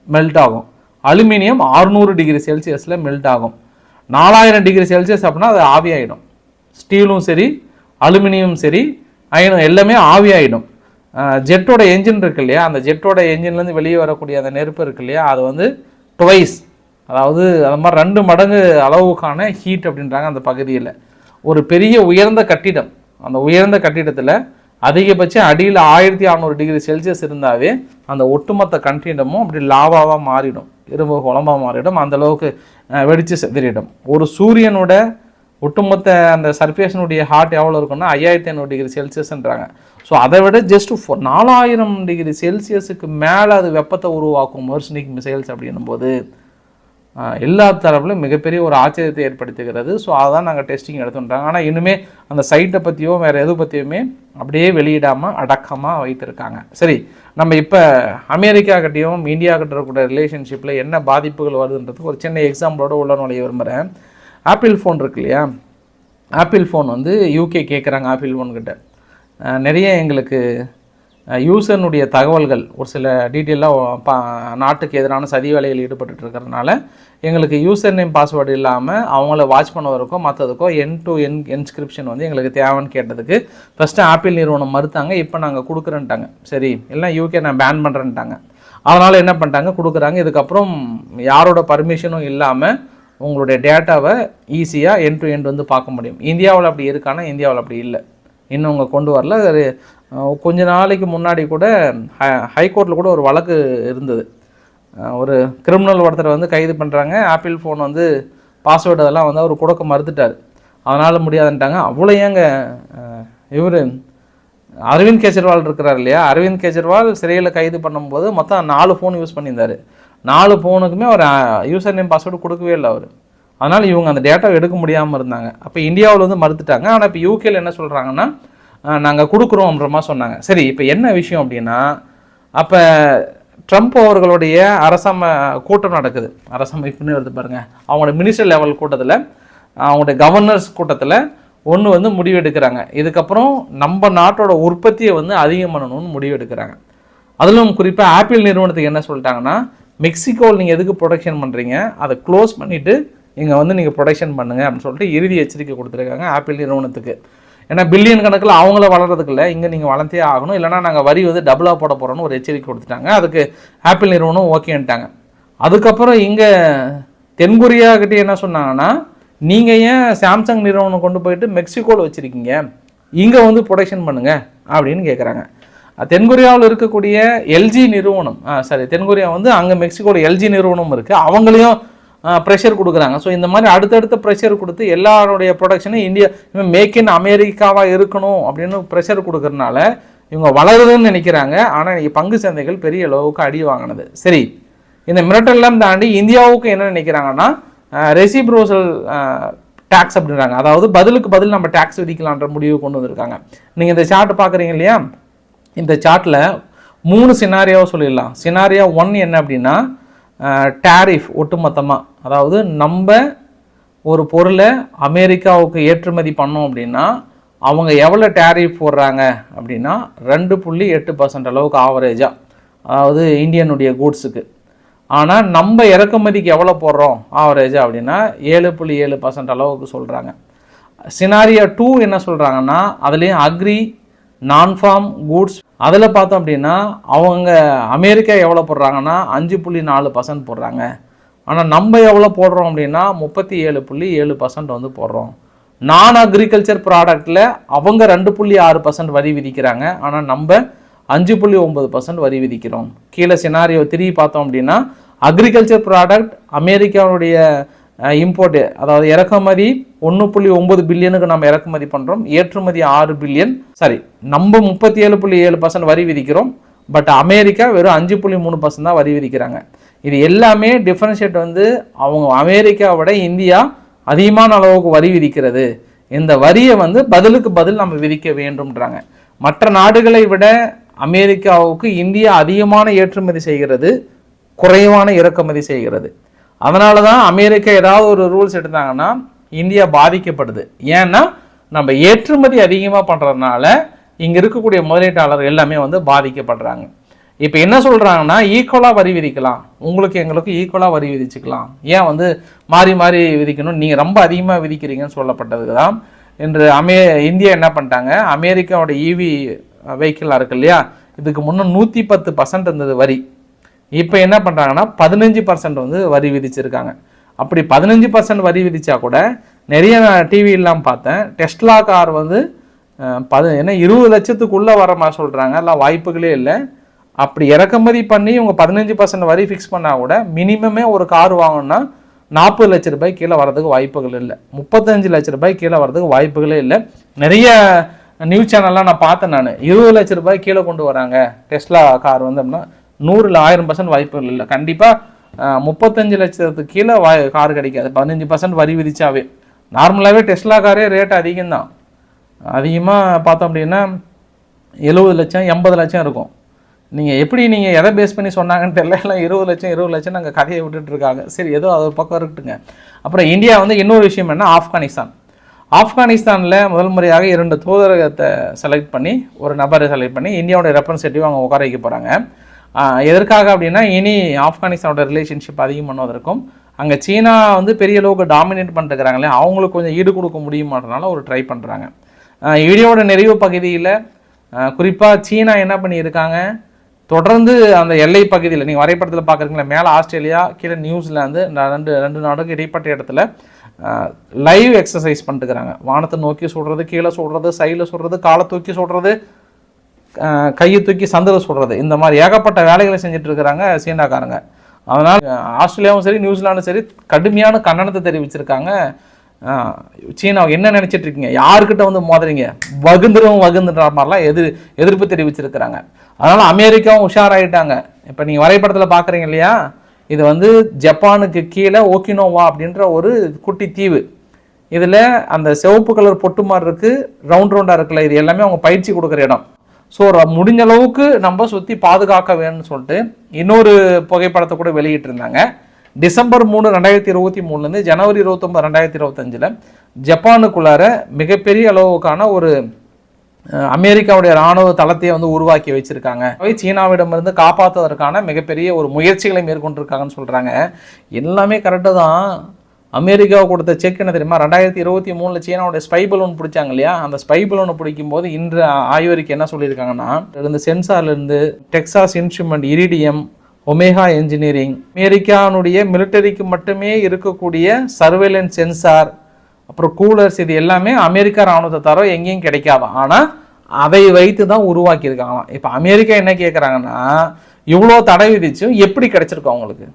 மெல்ட் ஆகும். அலுமினியம் 600 டிகிரி செல்சியஸில் மெல்ட் ஆகும். நாலாயிரம் டிகிரி செல்சியஸ் அப்படின்னா அது ஆவியாயிடும் ஸ்டீலும் சரி அலுமினியம் சரி அயனும் எல்லாமே ஆவியாயிடும் ஜெட்டோட என்ஜின் இருக்கு இல்லையா? அந்த ஜெட்டோட என்ஜின்லேருந்து வெளியே வரக்கூடிய அந்த நெருப்பு இருக்கு இல்லையா? அது வந்து டுவைஸ் அதாவது அது மாதிரி ரெண்டு மடங்கு அளவுக்கான ஹீட் அப்படின்றாங்க அந்த பகுதியில். ஒரு பெரிய உயர்ந்த கட்டிடம். அந்த உயர்ந்த கட்டிடத்தில் அதிகபட்சம் அடியில் ஆயிரத்தி அறநூறு டிகிரி செல்சியஸ் இருந்தாவே அந்த ஒட்டுமொத்த கண்டினமும் அப்படி லாவாவாக மாறிடும். இரும்பு குழம்பாக மாறிடும். அந்தளவுக்கு வெடித்து செதறிடும். ஒரு சூரியனோட ஒட்டுமொத்த அந்த சர்ஃபேஷனுடைய ஹாட் எவ்வளோ இருக்குன்னா ஐயாயிரத்தி ஐநூறு டிகிரி செல்சியஸ்ன்றாங்க. ஸோ அதை விட ஜஸ்ட் ஃபோர் நாலாயிரம் டிகிரி செல்சியஸுக்கு மேலே அது வெப்பத்தை உருவாக்கும் மர்சனிக் மிசைல்ஸ் அப்படின்னும் போது எல்லா தரப்புலையும் மிகப்பெரிய ஒரு ஆச்சரியத்தை ஏற்படுத்துகிறது. ஸோ அதான் நாங்கள் டெஸ்டிங் எடுத்துட்டாங்க ஆனால் இன்னுமே அந்த சைட்டை பற்றியோ வேறு எது பற்றியுமே அப்படியே வெளியிடாமல் அடக்கமாக வைத்திருக்காங்க. சரி நம்ம இப்போ அமெரிக்கா கிட்டேயும் இந்தியா கிட்ட இருக்கக்கூடிய ரிலேஷன்ஷிப்பில் என்ன பாதிப்புகள் வருதுன்றதுக்கு ஒரு சின்ன எக்ஸாம்பிளோட உள்ள நுழைய விரும்புகிறேன் ஆப்பிள் ஃபோன் இருக்கு இல்லையா? ஆப்பிள் ஃபோன் வந்து யூகே கேட்குறாங்க ஆப்பிள் ஃபோன்கிட்ட நிறைய எங்களுக்கு யூசர்னுடைய தகவல்கள் ஒரு சில டீட்டெயிலாக பா நாட்டுக்கு எதிரான சதி வேலையில் ஈடுபட்டு இருக்கிறதுனால எங்களுக்கு யூசர் நேம் பாஸ்வேர்டு இல்லாமல் அவங்கள வாட்ச் பண்ணுவதற்கோ மற்றதுக்கோ என் டு என் என்ஸ்கிரிப்ஷன் வந்து எங்களுக்கு தேவைன்னு கேட்டதுக்கு ஃபஸ்ட்டு ஆப்பிள் நிறுவனம் மறுத்தாங்க இப்போ நாங்கள் கொடுக்குறேன்ட்டாங்க. சரி எல்லாம் யூகே நான் பேன் பண்ணுறேன்ட்டாங்க அதனால் என்ன பண்ணிட்டாங்க கொடுக்குறாங்க. இதுக்கப்புறம் யாரோட பர்மிஷனும் இல்லாமல் உங்களுடைய டேட்டாவை ஈஸியாக என் டு எண்ட் வந்து பார்க்க முடியும். இந்தியாவில் அப்படி இருக்கானா? இந்தியாவில் அப்படி இல்லை. இன்னும் அவங்க கொண்டு வரல. கொஞ்ச நாளைக்கு முன்னாடி கூட ஹைகோர்ட்டில் கூட ஒரு வழக்கு இருந்தது. ஒரு கிரிமினல் ஒருத்தரை வந்து கைது பண்ணுறாங்க ஆப்பிள் ஃபோன் வந்து பாஸ்வேர்டு அதெல்லாம் வந்து அவர் கொடுக்க மறுத்துட்டார். அதனால் முடியாதுன்ட்டாங்க. அவ்வளோ ஏங்க இவர் அரவிந்த் கெஜ்ரிவால் இருக்கிறார் இல்லையா? அரவிந்த் கெஜ்ரிவால் சிறையில் கைது பண்ணும்போது மொத்தம் நாலு ஃபோன் யூஸ் பண்ணியிருந்தார். நாலு ஃபோனுக்குமே அவர் யூசர் நேம் பாஸ்வேர்டு கொடுக்கவே இல்லை அவர். அதனால் இவங்க அந்த டேட்டாவை எடுக்க முடியாமல் இருந்தாங்க. அப்போ இந்தியாவில் வந்து மறுத்துட்டாங்க. ஆனால் இப்போ யூகேயில் என்ன சொல்கிறாங்கன்னா நாங்கள் கொடுக்குறோம்ன்ற மாதிரி சொன்னாங்க. சரி இப்போ என்ன விஷயம் அப்படின்னா அப்போ ட்ரம்ப் அவர்களுடைய அரசம கூட்டம் நடக்குது. அரசமைப்புன்னு வருது பாருங்கள் அவங்களோட மினிஸ்டர் லெவல் கூட்டத்தில் அவங்களுடைய கவர்னர்ஸ் கூட்டத்தில் ஒன்று வந்து முடிவெடுக்கிறாங்க. இதுக்கப்புறம் நம்ம நாட்டோட உற்பத்தியை வந்து அதிகம் பண்ணணும்னு முடிவெடுக்கிறாங்க. அதிலும் குறிப்பாக ஆப்பிள் நிறுவனத்துக்கு என்ன சொல்லிட்டாங்கன்னா மெக்சிகோவில் நீங்கள் எதுக்கு ப்ரொடக்ஷன் பண்ணுறீங்க அதை க்ளோஸ் பண்ணிவிட்டு இங்கே வந்து நீங்கள் ப்ரொடக்ஷன் பண்ணுங்க அப்படின்னு சொல்லிட்டு இறுதி எச்சரிக்கை கொடுத்துருக்காங்க ஆப்பிள் நிறுவனத்துக்கு. ஏன்னா பில்லியன் கணக்கில் அவங்கள வளர்றதுக்கு இல்லை. இங்கே நீங்கள் வளர்த்தே ஆகணும். இல்லைனா நாங்கள் வரி வந்து டபுளாக போட போகிறோன்னு ஒரு எச்சரிக்கை கொடுத்துட்டாங்க. அதுக்கு ஆப்பிள் நிறுவனம் ஓகேன்ட்டாங்க அதுக்கப்புறம் இங்கே தென்கொரியா கிட்டே என்ன சொன்னாங்கன்னா நீங்கள் ஏன் சாம்சங் நிறுவனம் கொண்டு போயிட்டு மெக்சிகோவில் வச்சுருக்கீங்க? இங்கே வந்து ப்ரொடக்ஷன் பண்ணுங்கள் அப்படின்னு கேட்குறாங்க தென்கொரியாவில் இருக்கக்கூடிய எல்ஜி நிறுவனம் சாரி தென்கொரியா வந்து அங்கே மெக்சிகோவில் எல்ஜி நிறுவனம் இருக்குது அவங்களையும் ப்ரெஷர் கொடுக்குறாங்க. ஸோ இந்த மாதிரி அடுத்தடுத்த ப்ரெஷர் கொடுத்து எல்லாருடைய ப்ரொடக்ஷனும் இந்தியா மேக் இன் அமெரிக்காவாக இருக்கணும் அப்படின்னு ப்ரெஷர் கொடுக்கறனால இவங்க வளருதுன்னு நினைக்கிறாங்க. ஆனால் பங்கு சந்தைகள் பெரிய அளவுக்கு அடி வாங்கினது. சரி இந்த மிரட்டல்லாம் தாண்டி இந்தியாவுக்கு என்ன நினைக்கிறாங்கன்னா ரெசிப்ரோசல் டேக்ஸ் அப்படின்றாங்க. அதாவது பதிலுக்கு பதில் நம்ம டேக்ஸ் விதிக்கலான்ற முடிவு கொண்டு வந்திருக்காங்க. நீங்கள் இந்த சார்ட் பார்க்குறீங்க இல்லையா? இந்த சார்ட்டில் மூணு சினாரியாவை சொல்லிடலாம். சினாரியா ஒன் என்ன அப்படின்னா டேரிஃப் ஒட்டுமொத்தமாக அதாவது நம்ம ஒரு பொருளை அமெரிக்காவுக்கு ஏற்றுமதி பண்ணோம் அப்படின்னா அவங்க எவ்வளோ டேரிஃப் போடுறாங்க அப்படின்னா ரெண்டு புள்ளி எட்டு பர்சன்ட் அளவுக்கு ஆவரேஜாக அதாவது இந்தியனுடைய கூட்ஸுக்கு ஆனால் நம்ம இறக்குமதிக்கு எவ்வளோ போடுறோம் ஆவரேஜாக அப்படின்னா ஏழு புள்ளி ஏழு பர்சன்ட் அளவுக்கு சொல்கிறாங்க சினாரியா டூ என்ன சொல்கிறாங்கன்னா அதுலேயும் அக்ரி நான் ஃபார்ம் கூட்ஸ் அதில் பார்த்தோம் அப்படின்னா அவங்க அமெரிக்கா எவ்வளோ போடுறாங்கன்னா அஞ்சு புள்ளி நாலு பர்சன்ட் போடுறாங்க. ஆனால் நம்ம எவ்வளோ போடுறோம் அப்படின்னா முப்பத்தி ஏழு புள்ளி ஏழு பர்சன்ட் வந்து போடுறோம். நான் அக்ரிகல்ச்சர் ப்ராடக்ட்டில் அவங்க ரெண்டு புள்ளி ஆறு பர்சன்ட் வரி விதிக்கிறாங்க. ஆனால் நம்ம அஞ்சு புள்ளி ஒம்பது பர்சன்ட் வரி விதிக்கிறோம். கீழே சினாரியோ திரும்பி பார்த்தோம் அப்படின்னா அக்ரிகல்ச்சர் ப்ராடக்ட் அமெரிக்காவுடைய இம்போர்ட்டு அதாவது இறக்குமதி ஒன்று புள்ளி ஒம்பது பில்லியனுக்கு நம்ம இறக்குமதி பண்ணுறோம் ஏற்றுமதி ஆறு பில்லியன். சாரி நம்ம முப்பத்தி ஏழு புள்ளி ஏழு பர்சன்ட் வரி விதிக்கிறோம். பட் அமெரிக்கா வெறும் அஞ்சு புள்ளி மூணு பர்சன்ட் தான் வரி விதிக்கிறாங்க. இது எல்லாமே டிஃப்ரென்ஷியேட் வந்து அவங்க அமெரிக்காவை விட இந்தியா அதிகமான அளவுக்கு வரி விதிக்கிறது. இந்த வரியை வந்து பதிலுக்கு பதில் நம்ம விதிக்க வேண்டும்ன்றாங்க. மற்ற நாடுகளை விட அமெரிக்காவுக்கு இந்தியா அதிகமான ஏற்றுமதி செய்கிறது குறைவான இறக்குமதி செய்கிறது. அதனால தான் அமெரிக்கா ஏதாவது ஒரு ரூல்ஸ் எடுத்தாங்கன்னா இந்தியா பாதிக்கப்படுது. ஏன்னா நம்ம ஏற்றுமதி அதிகமாக பண்ணுறதுனால இங்கே இருக்கக்கூடிய முதலீட்டாளர் எல்லாமே வந்து பாதிக்கப்படுறாங்க. இப்போ என்ன சொல்கிறாங்கன்னா ஈக்குவலாக வரி விதிக்கலாம். உங்களுக்கு எங்களுக்கு ஈக்குவலாக வரி விதிச்சுக்கலாம். ஏன் வந்து மாறி மாறி விதிக்கணும்? நீங்கள் ரொம்ப அதிகமாக விதிக்கிறீங்கன்னு சொல்லப்பட்டதுக்கு தான் இன்று அமே இந்தியா என்ன பண்ணிட்டாங்க? அமெரிக்காவோட ஈவி வெஹிக்கிளாக இருக்கு இல்லையா? இதுக்கு முன்னே நூற்றி பத்து பர்சன்ட் இருந்தது வரி. இப்போ என்ன பண்ணுறாங்கன்னா பதினஞ்சு பர்சன்ட் வந்து வரி விதிச்சிருக்காங்க. அப்படி பதினஞ்சு பர்சன்ட் வரி விதித்தா கூட நிறைய நான் டிவியெல்லாம் பார்த்தேன். டெஸ்ட்லா கார் வந்து பது என்ன இருபது லட்சத்துக்குள்ளே வர மாதிரி சொல்கிறாங்க எல்லாம் வாய்ப்புகளே இல்லை. அப்படி இறக்குமதி பண்ணி இவங்க பதினஞ்சு பர்சன்ட் வரி ஃபிக்ஸ் பண்ணால் கூட மினிமமே ஒரு கார் வாங்கணும்னா நாற்பது லட்ச ரூபாய் கீழே வரதுக்கு வாய்ப்புகள் இல்லை. முப்பத்தஞ்சு லட்ச ரூபாய் கீழே வரதுக்கு வாய்ப்புகளே இல்லை. நிறைய நியூஸ் சேனல்லாம் நான் பார்த்தேன் நான். இருபது லட்ச ரூபாய் கீழே கொண்டு வராங்க டெஸ்லா கார் வந்து அப்படின்னா நூறில் ஆயிரம் பர்சன்ட் வாய்ப்பு இல்லை. கண்டிப்பாக முப்பத்தஞ்சு லட்சத்துக்கு கீழே வாய் கார் கிடைக்காது. பதினஞ்சு பர்சன்ட் வரி விதிச்சாவே. நார்மலாகவே டெஸ்லா காரே ரேட் அதிகம்தான். அதிகமாக பார்த்தோம் அப்படின்னா எழுபது லட்சம் எண்பது லட்சம் இருக்கும். நீங்கள் எப்படி நீங்கள் எதை பேஸ் பண்ணி சொன்னாங்கன்னு தெரியல. எல்லாம் இருபது லட்சம் இருபது லட்சம் நாங்கள் கதையை விட்டுட்டு இருக்காங்க. சரி ஏதோ அது பக்கம் இருக்கட்டுங்க. அப்புறம் இந்தியா வந்து இன்னொரு விஷயம் என்ன ஆப்கானிஸ்தான். ஆப்கானிஸ்தானில் முதல் முறையாக இரண்டு தூதரகத்தை செலக்ட் பண்ணி ஒரு நபரை செலக்ட் பண்ணி இந்தியாவோட ரெப்ரன்சேட்டிவ் அவங்க உட்கார வைக்க போகிறாங்க எதற்காக அப்படின்னா இனி ஆப்கானிஸ்தானோட ரிலேஷன்ஷிப் அதிகம் பண்ணுவதற்கும் அங்கே சீனா வந்து பெரிய அளவுக்கு டாமினேட் பண்ணிட்டுருக்கிறாங்களே அவங்களுக்கு கொஞ்சம் ஈடு கொடுக்க முடியுமான்றனால ஒரு ட்ரை பண்ணுறாங்க வீடியோவோட நிறைவு பகுதியில் குறிப்பாக சீனா என்ன பண்ணியிருக்காங்க தொடர்ந்து அந்த எல்லை பகுதியில் நீங்கள் வரைபடத்தில் பார்க்குறீங்களா மேலே ஆஸ்திரேலியா கீழே நியூசிலாந்து ரெண்டு ரெண்டு நாடுக்கு இடைப்பட்ட இடத்துல லைவ் எக்ஸசைஸ் பண்ணிட்டுக்கிறாங்க வானத்தை நோக்கி சுடுறது கீழே சுடுறது சைடில் சுடுறது காலை தூக்கி சுடுறது கையை தூக்கி சந்தில் சுடுறது இந்த மாதிரி ஏகப்பட்ட வேலைகளை செஞ்சுட்டு இருக்கிறாங்க சீனாக்காரங்க. அதனால் ஆஸ்திரேலியாவும் சரி நியூசிலாண்டும் சரி கடுமையான கண்டனத்தை தெரிவிச்சிருக்காங்க. சீனா என்ன நினச்சிட்டு இருக்கீங்க? யாருக்கிட்ட வந்து மோதுறீங்க? வகுந்துரும் வகுந்துன்ற மாதிரிலாம் எதிர் எதிர்ப்பு தெரிவிச்சிருக்கிறாங்க. அதனால் அமெரிக்காவும் உஷாராயிட்டாங்க. இப்போ நீங்கள் வரைபடத்தில் பார்க்குறீங்க இல்லையா? இது வந்து ஜப்பானுக்கு கீழே ஓக்கினோவா அப்படின்ற ஒரு குட்டி தீவு. இதில் அந்த சிவப்பு கலர் பொட்டு மாதிரி இருக்குது ரவுண்ட் ரவுண்டாக இருக்குல்ல இது எல்லாமே அவங்க பயிற்சி கொடுக்குற இடம். ஸோ முடிஞ்ச அளவுக்கு நம்ம சுற்றி பாதுகாக்க வேணும்னு சொல்லிட்டு இன்னொரு புகைப்படத்தை கூட வெளியிட்டிருந்தாங்க. டிசம்பர் மூணு ரெண்டாயிரத்தி இருபத்தி மூணுலேருந்து ஜனவரி இருபத்தொம்பது ரெண்டாயிரத்தி இருபத்தஞ்சில் ஜப்பானுக்குள்ளார மிகப்பெரிய அளவுக்கான ஒரு அமெரிக்காவுடைய இராணுவ தளத்தையே வந்து உருவாக்கி வச்சிருக்காங்க. சீனாவிடமிருந்து காப்பாற்றுவதற்கான மிகப்பெரிய ஒரு முயற்சிகளை மேற்கொண்டிருக்காங்கன்னு சொல்கிறாங்க எல்லாமே கரெக்டு தான். அமெரிக்காவை கொடுத்த செக் என்ன தெரியுமா? ரெண்டாயிரத்தி இருபத்தி மூணில் சீனாவுடைய ஸ்பை பலூன் பிடிச்சாங்க இல்லையா? அந்த ஸ்பை பலூனை பிடிக்கும் போது இன்று ஆய்வறிக்கை என்ன சொல்லியிருக்காங்கன்னா இந்த சென்சார்லேருந்து Texas instrument iridium omega engineering அமெரிக்கானுடைய மிலிட்டரிக்கு மட்டுமே இருக்கக்கூடிய சர்வேலன்ஸ் சென்சார் அப்புறம் கூலர்ஸ் இது எல்லாமே அமெரிக்கா ராணுவத்தை தர எங்கேயும் கிடைக்காது? ஆனால் அதை வைத்து தான் உருவாக்கியிருக்காங்களாம். இப்போ அமெரிக்கா என்ன கேட்குறாங்கன்னா இவ்வளோ தடை விதிச்சும் எப்படி கிடைச்சிருக்கோம் அவங்களுக்கு?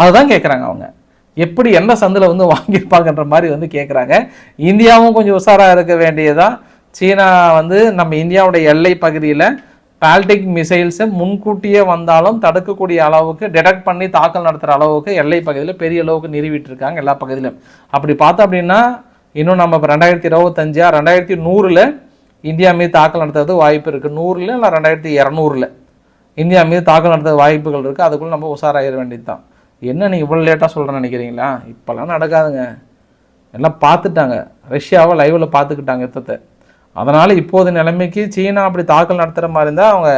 அதுதான் கேட்குறாங்க அவங்க. எப்படி எந்த சந்தில் வந்து வாங்கியிருப்பாங்கன்ற மாதிரி வந்து கேட்குறாங்க இந்தியாவும் கொஞ்சம் உஷாராக இருக்க வேண்டியதான் சீனா வந்து நம்ம இந்தியாவுடைய எல்லை பகுதியில் பால்டிக் மிசைல்ஸை முன்கூட்டியே வந்தாலும் தடுக்கக்கூடிய அளவுக்கு டிடெக்ட் பண்ணி தாக்கல் நடத்துகிற அளவுக்கு எல்லை பகுதியில் பெரிய அளவுக்கு நிறுவிட்டு இருக்காங்க எல்லா பகுதியிலும். அப்படி பார்த்தோம் அப்படின்னா இன்னும் நம்ம இப்போ ரெண்டாயிரத்தி இருபத்தஞ்சா ரெண்டாயிரத்தி நூறில் இந்தியா மீது தாக்கல் நடத்துறது வாய்ப்பு இருக்குது நூறில் இல்லை ரெண்டாயிரத்தி இரநூறில் இந்தியா மீது தாக்கல் நடத்துறது வாய்ப்புகள் இருக்குது அதுக்குள்ளே நம்ம உஷாராயிட வேண்டியது தான் என்ன நீங்கள் இவ்வளோ லேட்டாக சொல்கிறேன்னு நினைக்கிறீங்களா? இப்போல்லாம் நடக்காதுங்க. எல்லாம் பார்த்துட்டாங்க. ரஷ்யாவை லைவில் பார்த்துக்கிட்டாங்க யுத்தத்தை. அதனால் இப்போது நிலைமைக்கு சீனா அப்படி தாக்கல் நடத்துகிற மாதிரி இருந்தால் அவங்க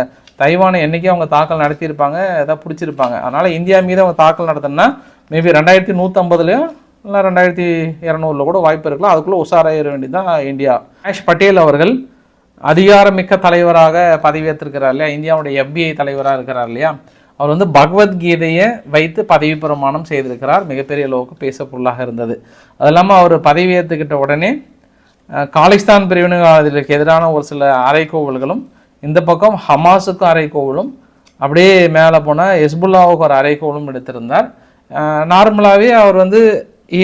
தைவானை என்றைக்கே அவங்க தாக்கல் நடத்தியிருப்பாங்க எதாவது பிடிச்சிருப்பாங்க. அதனால் இந்தியா மீது அவங்க தாக்கல் நடத்தினா மேபி ரெண்டாயிரத்தி நூற்றம்பதுலேயும் இல்லை ரெண்டாயிரத்தி இரநூறுல கூட வாய்ப்பு இருக்கலாம். அதுக்குள்ளே உஷாராயிட வேண்டியது தான் இந்தியா. ஆஷ் பட்டேல் அவர்கள் அதிகாரமிக்க தலைவராக பதவியேற்றிருக்கிறார் இல்லையா? இந்தியாவுடைய எஃபிஐ தலைவராக இருக்கிறார் இல்லையா? அவர் வந்து பகவத்கீதையை வைத்து பதவி பிரமாணம் செய்திருக்கிறார். மிகப்பெரிய அளவுக்கு பேச பொருளாக இருந்தது. அது இல்லாமல் அவர் பதவி ஏற்றுக்கிட்ட உடனே காலிஸ்தான் பிரிவினர்களுக்கு எதிரான ஒரு சில அறைகோவல்களும் இந்த பக்கம் ஹமாஸுக்கும் அறைகோவலும் அப்படியே மேலே போனால் எஸ்புல்லாவுக்கு ஒரு அறைகோவலும் எடுத்திருந்தார். நார்மலாகவே அவர் வந்து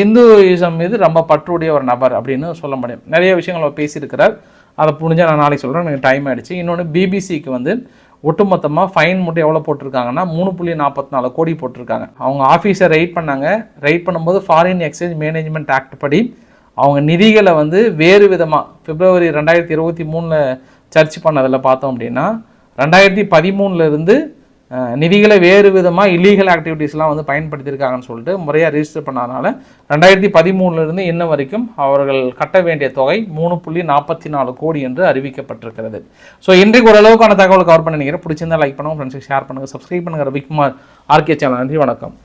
இந்துயிசம் மீது ரொம்ப பற்றுடைய ஒரு நபர் அப்படின்னு சொல்ல முடியும். நிறைய விஷயங்கள் அவர் பேசியிருக்கிறார். அதை புரிஞ்சால் நான் நாளைக்கு சொல்கிறேன் எனக்கு டைம் ஆகிடுச்சு இன்னொன்று பிபிசிக்கு வந்து ஒட்டுமொத்தமாக ஃபைன் மட்டும் எவ்வளோ போட்டிருக்காங்கன்னா மூணு புள்ளி நாற்பத்தி நாலு கோடி போட்டிருக்காங்க. அவங்க ஆஃபீஸை ரைட் பண்ணாங்க. ரைட் பண்ணும்போது ஃபாரின் எக்ஸ்சேஞ்ச் மேனேஜ்மெண்ட் ஆக்ட் படி அவங்க நிதிகளை வந்து வேறு விதமாக பிப்ரவரி ரெண்டாயிரத்தி இருபத்தி மூணில் சர்ச் பண்ணதில் பார்த்தோம் அப்படின்னா ரெண்டாயிரத்தி பதிமூணுலேருந்து நிதிகளை வேறு விதமாக இல்லீகல் ஆக்டிவிட்டீஸ்லாம் வந்து பயன்படுத்தியிருக்காங்கன்னு சொல்லிட்டு முறையாக ரிஜிஸ்டர் பண்ணதுனால ரெண்டாயிரத்தி பதிமூணுலேருந்து இன்ன வரைக்கும் அவர்கள் கட்ட வேண்டிய தொகை மூணு புள்ளி நாற்பத்தி நாலு கோடி என்று அறிவிக்கப்பட்டிருக்கிறது. ஸோ இன்றைக்கு ஓரளவுக்கான தகவல் கவர் பண்ணி நினைக்கிறேன். பிடிச்சிருந்தா லைக் பண்ணுங்கள் ஃப்ரெண்ட்ஸுக்கு ஷேர் பண்ணுங்கள் சப்ஸ்கிரைப் பண்ணுங்கள் ரவிக்குமார் ஆர்கே சேனல். நன்றி வணக்கம்.